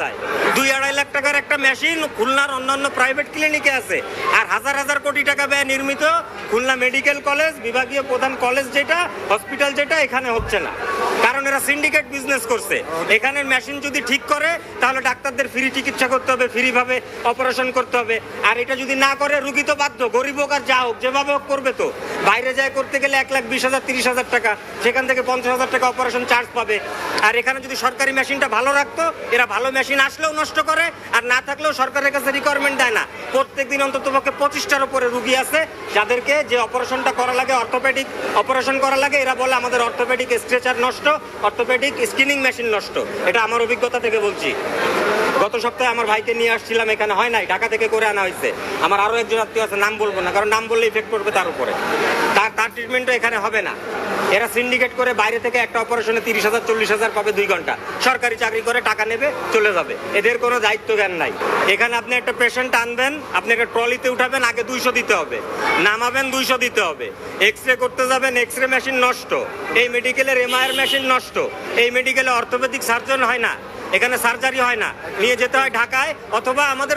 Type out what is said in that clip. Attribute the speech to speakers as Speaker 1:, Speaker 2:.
Speaker 1: যায়? দুই আড়াই লাখ টাকার একটা মেশিন খুলনার অন্যান্য প্রাইভেট ক্লিনিকে আছে। আর হাজার হাজার কোটি টাকা ব্যয় নির্মিত খুলনা মেডিকেল কলেজ, বিভাগীয় প্রধান কলেজ যেটা, হসপিটাল যেটা, এখানে হচ্ছে না। কারণ এরা সিন্ডিকেট বিজনেস করছে। এখানের মেশিন যদি ঠিক করে তাহলে ডাক্তারদের ফ্রি চিকিৎসা করতে হবে ফ্রি ভাবে অপারেশন করতে হবে। আর এটা যদি না করে রুগী তো বাধ্য গরিব হোক আর যা হোক যেভাবে হোক করবে তো। বাইরে যায় করতে গেলে এক লাখ বিশ হাজার তিরিশ হাজার টাকা সেখান থেকে পঞ্চাশ হাজার টাকা অপারেশন চার্জ পাবে। আর এখানে যদি সরকারি মেশিনটা ভালো রাখতো এরা ভালো মেশিন আসলেও নষ্ট করে আর না থাকলেও সরকারের কাছে রিকোয়ারমেন্ট দেয় না। প্রত্যেক দিন অন্তত পক্ষে পঁচিশটার উপরে রুগী আছে যাদেরকে যে অপারেশনটা করা লাগে অর্থোপেডিক অপারেশন করা লাগে এরা বলে আমাদের অর্থোপেডিক স্ট্রেচার নষ্ট অর্থোপেডিক স্ক্রিনিং মেশিন নষ্ট। এটা আমার অভিজ্ঞতা থেকে বলছি। গত সপ্তাহে আমার ভাইকে নিয়ে আসছিলাম, এখানে হয় নাই, ঢাকা থেকে করে আনা হয়েছে। আমার আরও একজন আত্মীয় আছে, নাম বলব না, কারণ নাম বললে ইফেক্ট পড়বে তার উপরে। তার ট্রিটমেন্টও এখানে হবে না। এরা সিন্ডিকেট করে বাইরে থেকে একটা অপারেশনে তিরিশ হাজার, চল্লিশ হাজার পাবে দুই ঘণ্টা। সরকারি চাকরি করে টাকা নেবে, চলে যাবে। এদের কোনো দায়িত্ব জ্ঞান নাই। এখানে আপনি একটা পেশেন্ট আনবেন, আপনি একটা ট্রলিতে উঠাবেন, আগে দুইশো দিতে হবে। নামাবেন, দুইশো দিতে হবে। এক্স রে করতে যাবেন এক্স রে মেশিন নষ্ট। এই মেডিকেলের এমআইআর মেশিন নষ্ট। এই মেডিকেলে অর্থোপেডিক সার্জন হয় না। এখানে সার্জারি হয় না। নিয়ে যেতে হয় ঢাকায়, অথবা আমাদের